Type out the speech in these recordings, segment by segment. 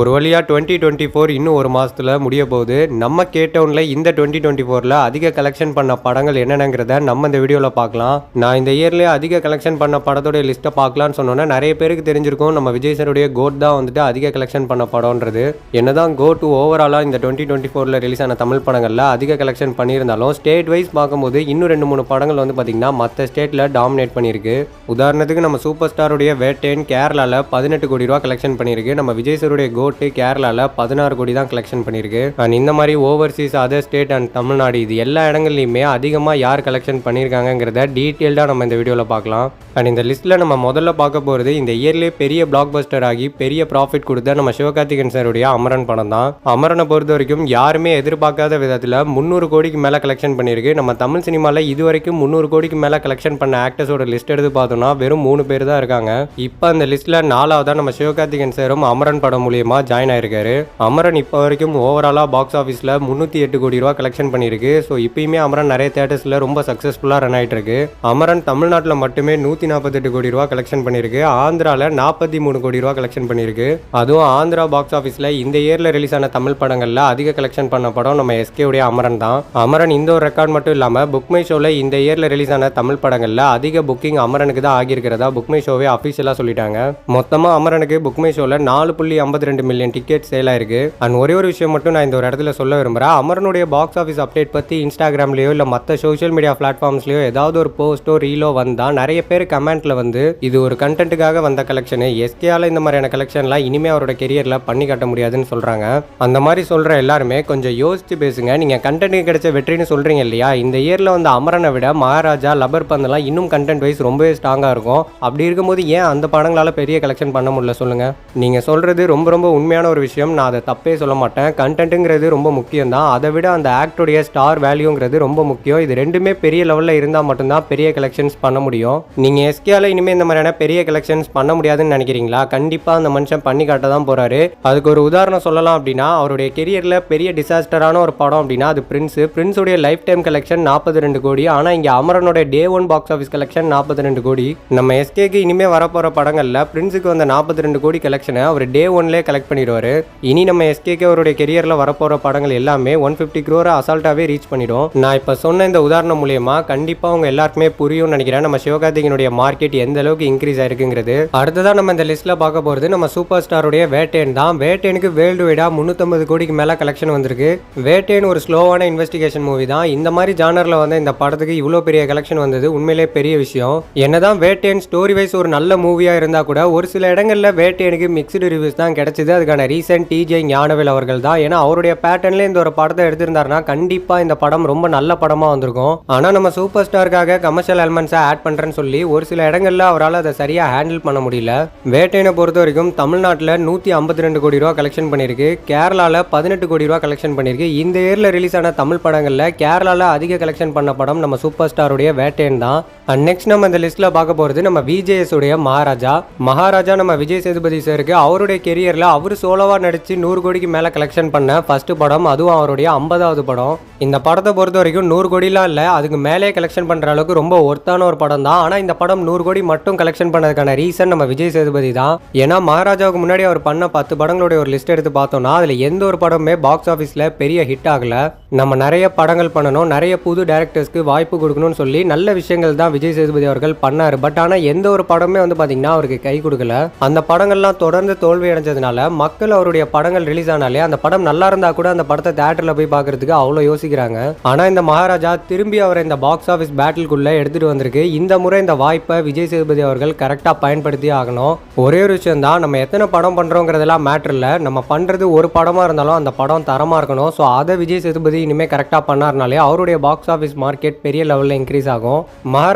ஒரு வழியாக twenty twenty four இன்னும் ஒரு மாதத்தில் முடிய போகுது. நம்ம கேட்டவுனில் இந்த டுவெண்ட்டி டுவெண்ட்டி ஃபோரில் அதிக கலெக்ஷன் பண்ண படங்கள் என்னென்னங்கிறத நம்ம இந்த வீடியோவில் பார்க்கலாம். நான் இந்த இயர்லேயே அதிக கலெக்ஷன் பண்ண படத்தோடைய லிஸ்ட்டை பார்க்கலான்னு சொன்னோன்னா நிறைய பேருக்கு தெரிஞ்சிருக்கும். நம்ம விஜய் சாருடைய கோட் தான் வந்துட்டு அதிக கலெக்ஷன் பண்ண படம்ன்றது. என்னதான் கோட் டு ஓவராலாக இந்த டுவெண்ட்டி டுவெண்ட்டி ஃபோரில் ரிலீஸ் ஆன தமிழ் படங்களில் அதிக கலெக்ஷன் பண்ணியிருந்தாலும் ஸ்டேட் வைஸ் பார்க்கும்போது இன்னும் ரெண்டு மூணு படங்கள் வந்து பார்த்திங்கன்னா மற்ற ஸ்டேட்டில் டாமினேட் பண்ணியிருக்கு. உதாரணத்துக்கு நம்ம சூப்பர் ஸ்டாருடைய வேட்டேன் கேரளாவில் பதினெட்டு கோடி ரூபா கலெக்ஷன் பண்ணியிருக்கு. நம்ம விஜய் சாருடைய கோட்டு கேரளாவில் பதினாறு கோடி தான் கலெக்ஷன் பண்ணியிருக்கு. அண்ட் இந்த மாதிரி overseas other state and Tamil Nadu இது எல்லா இடங்கள்லையுமே அதிகமாக யார் கலெக்ஷன் பண்ணியிருக்காங்கங்கிறத டீட்டெயில்டாக நம்ம இந்த வீடியோவில் பார்க்கலாம். அண்ட் இந்த லிஸ்ட்டில் நம்ம முதல்ல பார்க்க போகிறது இந்த இயர்லேயே பெரிய பிளாக் பஸ்டர் ஆகி பெரிய ப்ராஃபிட் கொடுத்த நம்ம சிவகார்த்திகன் சாருடைய அமரன் படம் தான். அமரனை பொறுத்த வரைக்கும் யாருமே எதிர்பார்க்காத விதத்தில் முந்நூறு கோடிக்கு மேலே கலெக்ஷன் பண்ணியிருக்கு. நம்ம தமிழ் சினிமாவில் இது வரைக்கும் முந்நூறு கோடிக்கு மேலே கலெக்ஷன் பண்ண ஆக்டர்ஸோட லிஸ்ட் எடுத்து பார்த்தோம்னா வெறும் மூணு பேர் தான் இருக்காங்க. இப்போ அந்த லிஸ்ட்டில் நாலாவதாக நம்ம சிவகார்த்திகன் சாரும் அமரன் படம் மூலியமாக மூலமாக ஜாயின் ஆயிருக்காரு. அமரன் இப்போ வரைக்கும் ஓவராலாக பாக்ஸ் ஆஃபீஸில் முந்நூற்றி எட்டு கோடி ரூபா கலெக்ஷன் பண்ணியிருக்கு. ஸோ இப்பயுமே அமரன் நிறைய தேட்டர்ஸில் ரொம்ப சக்ஸஸ்ஃபுல்லாக ரன் ஆயிட்டு இருக்கு அமரன் தமிழ்நாட்டில் மட்டுமே நூற்றி நாற்பத்தெட்டு கோடி ரூபா கலெக்ஷன் பண்ணியிருக்கு. ஆந்திராவில் நாற்பத்தி மூணு கோடி ரூபா கலெக்ஷன் பண்ணியிருக்கு. அதுவும் ஆந்திரா பாக்ஸ் ஆஃபீஸில் இந்த இயரில் ரிலீஸ் ஆன தமிழ் படங்களில் அதிக கலெக்ஷன் பண்ண படம் நம்ம எஸ்கே உடைய அமரன் தான். அமரன் இந்த ஒரு ரெக்கார்ட் மட்டும் இல்லாமல் புக்மை ஷோவில் இந்த இயரில் ரிலீஸ் ஆன தமிழ் படங்களில் அதிக புக்கிங் அமரனுக்கு தான் ஆகியிருக்கிறதா புக்மை ஷோவே அஃபிஷியலாக சொல்லிட்டாங்க. மொத்தமாக அமரனுக்கு புக்மை ஷோவில் நாலு புள்ளி ஐம்பத்தி ரெண்டு மில்லியன் டிக்கெட் சேல் ஆயிருக்கு. அண்ட் ஒரே ஒரு விஷயம் மட்டும் நான் இந்த ஒரு இடத்துல சொல்ல விரும்புகிறேன் அமரனுடைய பாக்ஸ் ஆஃபீஸ் அப்டேட் பற்றி இன்ஸ்டாகிராம்லேயோ இல்லை மற்ற சோஷியல் மீடியா பிளாட்ஃபார்ம்ஸ்லையோ ஏதாவது ஒரு போஸ்ட்டோ ரீலோ வந்தால் நிறைய பேர் கமெண்ட்டில் வந்து இது ஒரு கண்டென்ட்டுக்காக வந்த கலெக்ஷனு எஸ்கேயால் இந்த மாதிரியான கலெக்ஷன்லாம் இனிமேல் அவரோட கெரியரில் பண்ணி காட்ட முடியாதுன்னு சொல்கிறாங்க அந்த மாதிரி சொல்கிற எல்லாருமே கொஞ்சம் யோசித்து பேசுங்க. நீங்கள் கண்டென்ட்டுக்கு கிடைச்ச வெற்றின்னு சொல்கிறீங்க இல்லையா? இந்த இயரில் வந்து அமரனை விட மகாராஜா லபர் பந்தெல்லாம் இன்னும் கண்டென்ட் வைஸ் ரொம்பவே ஸ்ட்ராங்காக இருக்கும். அப்படி இருக்கும்போது ஏன் அந்த படங்களால் பெரிய கலெக்ஷன் பண்ண முடியல சொல்லுங்கள் நீங்கள் சொல்கிறது ரொம்ப ரொம்ப உண்மையான ஒரு விஷயம். நான் அதை தப்பே சொல்ல மாட்டேன். கண்டென்ட்டுங்கிறது ரொம்ப முக்கியம் தான் அதை விட அந்த ஆக்டுடைய ஸ்டார் வேல்யூங்கிறது ரொம்ப முக்கியம். இது ரெண்டுமே பெரிய லெவலில் இருந்தால் மட்டும்தான் பெரிய கலெக்ஷன்ஸ் பண்ண முடியும். நீங்கள் எஸ்கேல இனிமேல் இந்த மாதிரியான பெரிய கலெக்ஷன்ஸ் பண்ண முடியாதுன்னு நினைக்கிறீங்களா? கண்டிப்பாக அந்த மனுஷன் பண்ணி காட்ட தான் போகிறாரு அதுக்கு ஒரு உதாரணம் சொல்லலாம் அப்படின்னா அவருடைய கெரியரில் பெரிய டிசாஸ்டரான ஒரு படம் அப்படின்னா அது பிரின்ஸ் பிரின்ஸுடைய லைஃப் டைம் கலெக்ஷன் நாற்பத்தி ரெண்டு கோடி. ஆனால் இங்கே அமரனுடைய day one box office collection நாற்பத்தி ரெண்டு கோடி. நம்ம எஸ்கேக்கு இனிமேல் வரப்போகிற படங்களில் பிரின்ஸுக்கு வந்த நாற்பத்தி ரெண்டு கோடி கலெக்ஷனை அவர் டே ஒன்லேயே கலெக்ட் பண்ணிடுவார். இனி நம்ம எஸ்கேகே அவருடைய கெரியரில் வரப்போகிற படங்கள் எல்லாமே ஒன் ஃபிஃப்டி க்ரோரை அசால்ட்டாகவே ரீச் பண்ணிடும். நான் இப்போ சொன்ன இந்த உதாரணம் மூலியமா கண்டிப்பாக அவங்க எல்லாருக்குமே புரியும்னு நினைக்கிறேன். நம்ம சிவகார்த்திகனுடைய மார்க்கெட் எந்த அளவுக்கு இன்க்ரீஸ் ஆயிருக்குங்கிறது. அடுத்ததான் நம்ம இந்த லிஸ்ட்டில் பார்க்க போகிறது நம்ம சூப்பர் ஸ்டாருடைய வேட்டேன் தான். வேட்டேனுக்கு வேர்ல்டு வைடாக முந்நூற்றம்பது கோடிக்கு மேலே கலெக்ஷன் வந்திருக்கு. வேட்டேன் ஒரு ஸ்லோவான இன்வெஸ்டிகேஷன் மூவி தான். இந்த மாதிரி ஜானரில் வந்து இந்த படத்துக்கு இவ்வளோ பெரிய கலெக்ஷன் வந்தது உண்மையிலே பெரிய விஷயம். என்னதான் வேட்டேன் ஸ்டோரி வைஸ் ஒரு நல்ல மூவியாக இருந்தால் கூட ஒரு சில இடங்களில் வேட்டேனுக்கு மிக்சடு ரிவ்யூஸ் தான் கிடைச்சது அதுக்கான ரீசன் டிஜே ஞானவேல் அவர்கள் தான் ஏன்னா அவருடைய பேட்டர்ன்ல இந்த ஒரு படத்தை எடுத்திருந்தாருன்னா கண்டிப்பாக இந்த படம் ரொம்ப நல்ல படமாக வந்திருக்கும். ஆனால் நம்ம சூப்பர் ஸ்டாருக்காக கமர்ஷியல் எலமெண்ட்ஸை ஆட் பண்ணுறேன்னு சொல்லி ஒரு சில இடங்கள்ல அவரால் அதை சரியாக ஹேண்டில் பண்ண முடியல. வேட்டையனை பொறுத்த வரைக்கும் தமிழ்நாட்டில் நூற்றி ஐம்பத்தி ரெண்டு கோடி ரூபா கலெக்ஷன் பண்ணியிருக்கு. கேரளாவில் பதினெட்டு கோடி ரூபா கலெக்ஷன் பண்ணியிருக்கு. இந்த இயரில் ரிலீஸ் ஆன தமிழ் படங்களில் கேரளாவில் அதிக கலெக்ஷன் பண்ண படம் நம்ம சூப்பர் ஸ்டாருடைய வேட்டையன் தான். அண்ட் நெக்ஸ்ட் நம்ம இந்த லிஸ்ட்டில் பார்க்க போகிறது நம்ம விஜேஎஸ் உடைய மகாராஜா. மகாராஜா நம்ம விஜய் சேதுபதி சாருக்கு அவருடைய கெரியரில் அவர் சோலோவாக நடித்து நூறு கோடிக்கு மேலே கலெக்ஷன் பண்ண ஃபர்ஸ்ட் படம் அதுவும் அவருடைய ஐம்பதாவது படம். இந்த படத்தை பொறுத்த வரைக்கும் நூறு கோடிலாம் இல்லை அதுக்கு மேலே கலெக்ஷன் பண்ணுற அளவுக்கு ரொம்ப ஒர்த்தான ஒரு படம் தான். ஆனால் இந்த படம் நூறு கோடி மட்டும் கலெக்ஷன் பண்ணதுக்கான ரீசன் நம்ம விஜய் சேதுபதி தான். ஏன்னா மகாராஜாவுக்கு முன்னாடி அவர் பண்ண பத்து படங்களுடைய ஒரு லிஸ்ட் எடுத்து பார்த்தோம்னா அதில் எந்த ஒரு படமுமே பாக்ஸ் ஆஃபீஸில் பெரிய ஹிட் ஆகல. நம்ம நிறைய படங்கள் பண்ணணும் நிறைய புது டேரக்டர்ஸ்க்கு வாய்ப்பு கொடுக்கணும்னு சொல்லி நல்ல விஷயங்கள் தான் விஜய் சேதுபதி அவர்கள் பண்ணார். பட் ஆனால் எந்த ஒரு படமே வந்து பார்த்தீங்கன்னா அவருக்கு கை கொடுக்கல. அந்த படங்கள்லாம் தொடர்ந்து தோல்வி அடைஞ்சதுனால மக்கள் அவருடைய படங்கள் ரிலீஸ் ஆனாலே அந்த படம் நல்லா இருந்தால் கூட அந்த படத்தை தேட்டரில் போய் பார்க்கறதுக்கு அவ்வளோ யோசிக்கிறாங்க. ஆனால் இந்த மகாராஜா திரும்பி அவரை இந்த பாக்ஸ் ஆஃபீஸ் பேட்டிலுக்குள்ளே எடுத்துகிட்டு வந்திருக்கு. இந்த முறை இந்த வாய்ப்பை விஜய் சேதுபதி அவர்கள் கரெக்டாக பயன்படுத்தி ஆகணும். ஒரே ஒரு விஷயம் தான் நம்ம எத்தனை படம் பண்ணுறோங்கிறதெல்லாம் மேட்ரு இல்லை. நம்ம பண்ணுறது ஒரு படமாக இருந்தாலும் அந்த படம் தரமாக இருக்கணும். ஸோ அதை விஜய் சேதுபதி இனிமேல் கரெக்டாக பண்ணார்னாலே அவருடைய பாக்ஸ் ஆஃபீஸ் மார்க்கெட் பெரிய லெவலில் இன்க்ரீஸ் ஆகும்.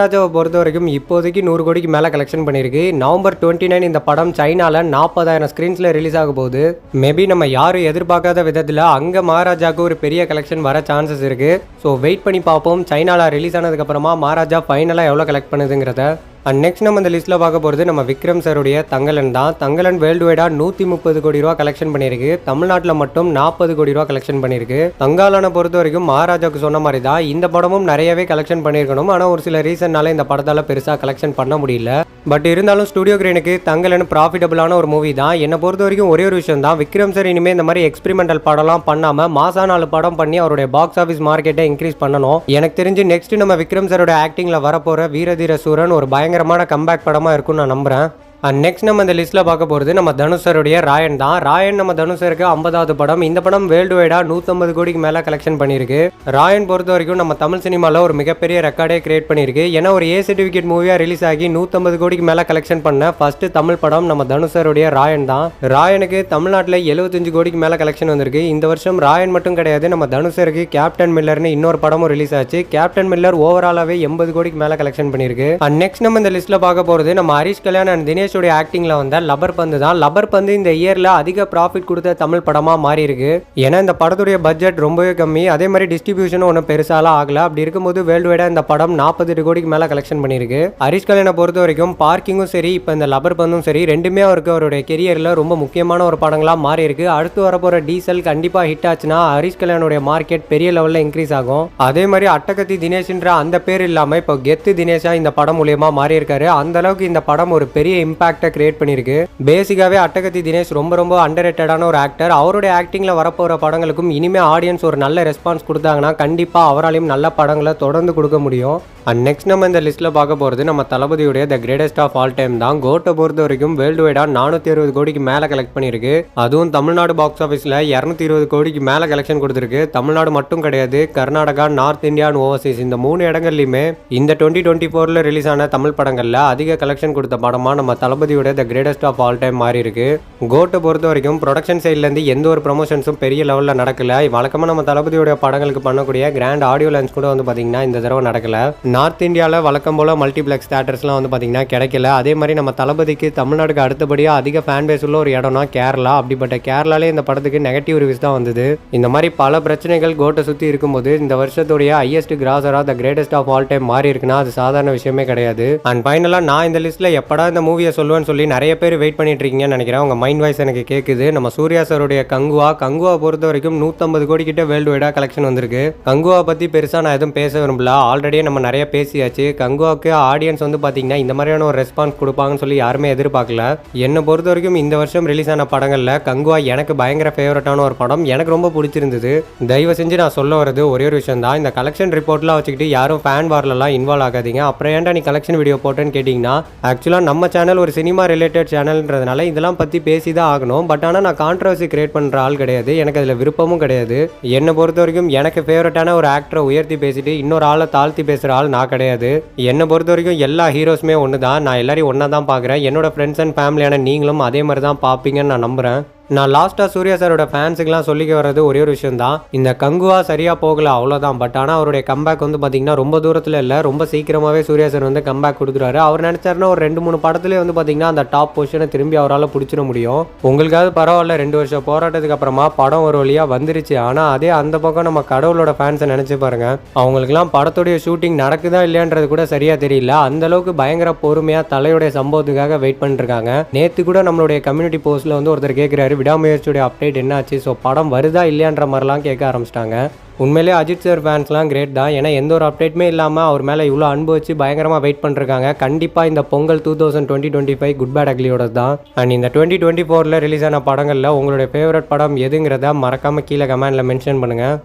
மகாராஜாவை பொறுத்த வரைக்கும் இப்போதைக்கு நூறு கோடிக்கு மேலே கலெக்ஷன் பண்ணியிருக்கு. நவம்பர் டுவெண்ட்டி நைன் இந்த படம் சைனாவில் நாற்பதாயிரம் ஸ்க்ரீன்ஸில் ரிலீஸ் ஆக போகுது. மேபி நம்ம யாரும் எதிர்பார்க்காத விதத்தில் அங்கே மகாராஜாவுக்கு ஒரு பெரிய கலெக்ஷன் வர சான்சஸ் இருக்குது ஸோ வெயிட் பண்ணி பார்ப்போம். சைனாவில் ரிலீஸ் ஆனதுக்கப்புறமா மகாராஜா ஃபைனலாக எவ்வளோ கலெக்ட் பண்ணுதுங்கிறத. அண்ட் நெக்ஸ்ட் நம்ம இந்த லிஸ்ட்டில் பார்க்க போகிறது நம்ம விக்ரம் சாருடைய தங்கலன் தான். தங்கலன் வேர்ல்டு வைடாக நூற்றி முப்பது கோடி ரூபா கலெக்ஷன் பண்ணியிருக்கு. தமிழ்நாட்டில் மட்டும் நாற்பது கோடி ரூபா கலெக்ஷன் பண்ணியிருக்கு. தங்காலனை பொறுத்த வரைக்கும் மகாராஜாவுக்கு சொன்ன மாதிரி தான் இந்த படமும் நிறையவே கலெக்ஷன் பண்ணியிருக்கணும். ஆனால் ஒரு சில ரீசன்னால இந்த படத்தால் பெருசாக கலெக்ஷன் பண்ண முடியல. பட் இருந்தாலும் ஸ்டுடியோ கிரீனுக்கு தங்கலன் ப்ராஃபிட்டபுளான ஒரு மூவி தான். என்னை பொறுத்த வரைக்கும் ஒரே ஒரு விஷயம் தான். விக்ரம் சார் இனிமேல் இந்த மாதிரி எக்ஸ்பெரிமெண்டல் படம்லாம் பண்ணாமல் மாசா நாலு படம் பண்ணி அவருடைய பாக்ஸ் ஆஃபீஸ் மார்க்கெட்டை இன்க்ரீஸ் பண்ணணும். எனக்கு தெரிஞ்சு நெக்ஸ்ட் நம்ம விக்ரம் சாரோட ஆக்டிங்கில் வரப்போகிற வீரதீர சூரன் ஒரு பயங்கர பயங்கரமான கம்பேக் படமாக இருக்கும்னு நான் நம்புகிறேன் அண்ட் நெக்ஸ்ட் நம்ம இந்த லிஸ்ட்டில் பார்க்க போகிறது நம்ம தனுஷருடைய ராயன் தான். ராயன் நம்ம தனுஷருக்கு ஐம்பதாவது படம். இந்த படம் வேர்ல்டு வைடாக நூற்றம்பது கோடிக்கு மேலே கலெக்ஷன் பண்ணியிருக்கு. ராயன் பொறுத்த வரைக்கும் நம்ம தமிழ் சினிமாவில் ஒரு மிகப்பெரிய ரெக்கார்டே கிரியேட் பண்ணியிருக்கு. ஏன்னா ஒரு ஏ சர்டிஃபிகேட் மூவியாக ரிலீஸ் ஆகி நூற்றம்பது கோடிக்கு மேலே கலெக்ஷன் பண்ண ஃபர்ஸ்ட் தமிழ் படம் நம்ம தனுஷருடைய ராயன் தான். ராயனுக்கு தமிழ்நாட்டில் எழுபத்தஞ்சு கோடிக்கு மேலே கலெக்ஷன் வந்திருக்கு. இந்த வருஷம் ராயன் மட்டும் கிடையாது நம்ம தனுஷருக்கு கேப்டன் மில்லர்னு இன்னொரு படமும் ரிலீஸ் ஆச்சு. கேப்டன் மில்லர் ஓவராலாவே எண்பது கோடிக்கு மேலே கலெக்ஷன் பண்ணியிருக்கு. அண்ட் நெக்ஸ்ட் நம்ம இந்த லிஸ்ட்டில் பார்க்க போகிறது நம்ம ஹரிஷ் கல்யாண் அண்ட் தினேஷோடைய ஆக்டிங்கில் வந்த லபர் பந்து தான். லபர் பந்து இந்த இயரில் அதிக ப்ராஃபிட் கொடுத்த தமிழ் படமாக மாறி இருக்கு ஏன்னா இந்த படத்துடைய பட்ஜெட் ரொம்பவே கம்மி. அதே மாதிரி டிஸ்ட்ரிபியூஷனும் ஒன்றும் பெருசாலாம் ஆகல. அப்படி இருக்கும்போது வேர்ல்டு வைடாக இந்த படம் நாற்பத்தெட்டு கோடிக்கு மேலே கலெக்ஷன் பண்ணியிருக்கு. ஹரிஷ் கல்யாணை பொறுத்த வரைக்கும் பார்க்கிங்கும் சரி இப்போ இந்த லபர் பந்தும் சரி ரெண்டுமே அவருக்கு அவருடைய கெரியரில் ரொம்ப முக்கியமான ஒரு படங்களாக மாறி இருக்கு அடுத்து வரப்போகிற டீசல் கண்டிப்பாக ஹிட் ஆச்சுன்னா ஹரிஷ் கல்யாணுடைய மார்க்கெட் பெரிய லெவலில் இன்க்ரீஸ் ஆகும். அதே மாதிரி அட்டகத்தி தினேஷ்ன்ற அந்த பேர் இல்லாமல் இப்போ கெத்து தினேஷா இந்த படம் மூலயமா மாறி இருக்காரு அந்த அளவுக்கு இந்த படம் ஒரு பெரிய இம்பாக்ட் கிரியேட் பண்ணியிருக்கு பேசிக்காகவே அட்டகத்தி தினேஷ் ரொம்ப ரொம்ப அண்டர் ஒரு ஆக்டர் அவருடைய ஆக்டிங்கில் வரப்போற படங்களுக்கும் இனிமே ஆடியன்ஸ் ஒரு நல்ல ரெஸ்பான்ஸ் கொடுத்தாங்கன்னா கண்டிப்பாக அவராலையும் நல்ல படங்களை தொடர்ந்து கொடுக்க முடியும். அண்ட் நெக்ஸ்ட் நம்ம இந்த லிஸ்ட்டில் பார்க்க போகிறது நம்ம தளபதியுடைய the greatest of all time தான். கோட்டை பொறுத்த வரைக்கும் வேர்ல்டு வைடா நானூற்றி அறுபது கோடிக்கு மேலே கலெக்ட் பண்ணியிருக்கு. அதுவும் தமிழ்நாடு பாக்ஸ் ஆஃபீஸில் இரநூத்தி இருபது கோடிக்கு மேலே கலெக்ஷன் கொடுத்துருக்கு. தமிழ்நாடு மட்டும் கிடையாது Karnataka north India and overseas இந்த மூணு இடங்கள்லையுமே இந்த டுவெண்ட்டி டுவெண்ட்டி ஃபோரில் ரிலீஸ் ஆன தமிழ் படங்களில் அதிக கலெக்ஷன் கொடுத்த படமாக நம்ம தளபதியோட the greatest of all time மாறி இருக்கு கோட்டை பொறுத்த வரைக்கும் ப்ரொடக்ஷன் சைட்லேருந்து எந்த ஒரு ப்ரொமோஷன்ஸும் பெரிய லெவலில் நடக்கல. வழக்கமாக நம்ம தளபதியோட படங்களுக்கு பண்ணக்கூடிய கிராண்ட் ஆடியோ லான்ச் கூட வந்து பார்த்தீங்கன்னா இந்த தடவை நடக்கல. நார்த் இந்தியாவில் வழக்கம் போல் மல்டிப்ளெக்ஸ் தேட்டர்ஸ்லாம் வந்து பார்த்திங்கன்னா கிடைக்கல. அதே மாதிரி நம்ம தளபதிக்கு தமிழ்நாடுக்கு அடுத்தபடியாக அதிக ஃபேன் பேஸ் உள்ள ஒரு இடம்னா கேரளா. அப்படிப்பட்ட கேரளாலே இந்த படத்துக்கு நெகட்டிவ் ரிவ்யூஸ் தான் வந்தது. இந்த மாதிரி பல பிரச்சனைகள் கோட்டை சுற்றி இருக்கும்போது இந்த வருஷத்துடைய highest கிராசரா the greatest of all time மாறி இருக்குன்னா அது சாதாரண விஷயமே கிடையாது. அண்ட் ஃபைனலாக நான் இந்த லிஸ்ட்டில் எப்படா இந்த மூவியை சொல்லுவேன்னு சொல்லி நிறைய பேர் வெயிட் பண்ணிட்டு இருக்கீங்கன்னு நினைக்கிறேன். உங்கள் மைண்ட் வாய்ஸ் எனக்கு கேட்குது நம்ம சூர்யா சாருடைய கங்குவா கங்குவா பொறுத்த வரைக்கும் நூற்றம்பது கோடி கிட்ட வேர்ல்டு வைடாக கலெக்ஷன் வந்திருக்கு. கங்குவா பற்றி பெருசாக நான் எதுவும் பேச விரும்பல. ஆல்ரெடியே நம்ம நிறைய பேசியாச்சு. கங்குவாக்கு ஆடியன்ஸ் வந்து பார்த்தீங்கன்னா இந்த மாதிரியான ஒரு ரெஸ்பான்ஸ் கொடுப்பாங்கன்னு சொல்லி யாருமே எதிர்பார்க்கல. என்னை பொறுத்த வரைக்கும் இந்த வருஷம் ரிலீஸ் ஆன படங்களில் கங்குவா எனக்கு பயங்கர ஃபேவரட்டான ஒரு படம். எனக்கு ரொம்ப பிடிச்சிருந்தது. தயவு செஞ்சு நான் சொல்ல வரது ஒரே ஒரு விஷயம் தான். இந்த கலெக்ஷன் ரிப்போர்ட்லாம் வச்சுக்கிட்டு யாரும் ஃபேன் வார்லலாம் இன்வால்வ் ஆகாதீங்க. அப்புறம் ஏன்டா நீ கலெக்ஷன் வீடியோ போட்டேன்னு கேட்டிங்கன்னா ஆக்சுவலாக நம்ம சேனல் ஒரு சினிமா ரிலேட்டட் சேனல்ன்றதுனால இதெல்லாம் பற்றி பேசி தான் ஆகணும். பட் ஆனால் நான் கான்ட்ரவர்சி கிரியேட் பண்ணுற ஆள் கிடையாது. எனக்கு அதில் விருப்பமும் கிடையாது. என்னை பொறுத்த வரைக்கும் எனக்கு ஃபேவரட்டான ஒரு ஆக்டரை உயர்த்தி பேசிட்டு இன்னொரு ஆளை தாழ்த்தி பேசுகிற ஆள் நான் கிடையாது. என்னை பொறுத்த வரைக்கும் எல்லா ஹீரோஸுமே ஒன்று தான் நான் எல்லாரையும் ஒன்றா தான் பார்க்குறேன். என்னோட ஃப்ரெண்ட்ஸ் அண்ட் ஃபேமிலியான நீங்களும் அதே மாதிரி தான் பார்ப்பீங்கன்னு நான் நம்புகிறேன் நான் லாஸ்ட்டாக சூர்யா சாரோட ஃபேன்ஸுக்கெலாம் சொல்லிக்க வர்றது ஒரே ஒரு விஷயம் தான் இந்த கங்குவா சரியாக போகல அவ்வளோதான் பட் ஆனால் அவருடைய கம்பேக் வந்து பார்த்தீங்கன்னா ரொம்ப தூரத்தில் இல்லை. ரொம்ப சீக்கிரமாகவே சூர்யா சார் வந்து கம்பேக் கொடுக்குறாரு அவர் நினச்சாருன்னா ஒரு ரெண்டு மூணு படத்துலேயே வந்து பார்த்தீங்கன்னா அந்த டாப் பொசிஷனை திரும்பி அவரால் பிடிச்சிட முடியும். உங்களுக்காவது பரவாயில்ல ரெண்டு வருஷம் போராட்டத்துக்கு அப்புறமா படம் ஒரு வழியாக வந்துருச்சு. ஆனால் அதே அந்த பக்கம் நம்ம கடவுளோட ஃபேன்ஸை நினச்சி பாருங்க. அவங்களுக்குலாம் படத்துடைய ஷூட்டிங் நடக்குதா இல்லையான்றது கூட சரியாக தெரியல. அந்த அளவுக்கு பயங்கர பொறுமையாக தலையுடைய சம்பவத்துக்காக வெயிட் பண்ணிருக்காங்க நேற்று கூட நம்மளுடைய கம்யூனிட்டி போஸ்ட்டில் வந்து ஒருத்தர் கேட்குறாரு விடாமுயற்சியுடைய அப்டேட் என்னாச்சு? ஸோ படம் வருதா இல்லையான்ற மாதிரிலாம் கேட்க ஆரம்பிச்சிட்டாங்க. உண்மையிலே அஜித் சார் ஃபேன்ஸ்லாம் கிரேட் தான். ஏன்னா எந்த ஒரு அப்டேட்டுமே இல்லாமல் அவர் மேலே இவ்வளோ அன்பு வச்சு பயங்கரமாக வெயிட் பண்ணிருக்காங்க. கண்டிப்பாக இந்த Pongal two thousand twenty twenty five good bad அக்லியோட தான். அண்ட் இந்த டுவெண்ட்டி டுவெண்ட்டி ஃபோரில் ரிலீஸ் ஆன படங்களில் உங்களுடைய ஃபேவரட் படம் எதுங்கிறத மறக்காமல் கீழே கமெண்டில் மென்ஷன் பண்ணுங்கள்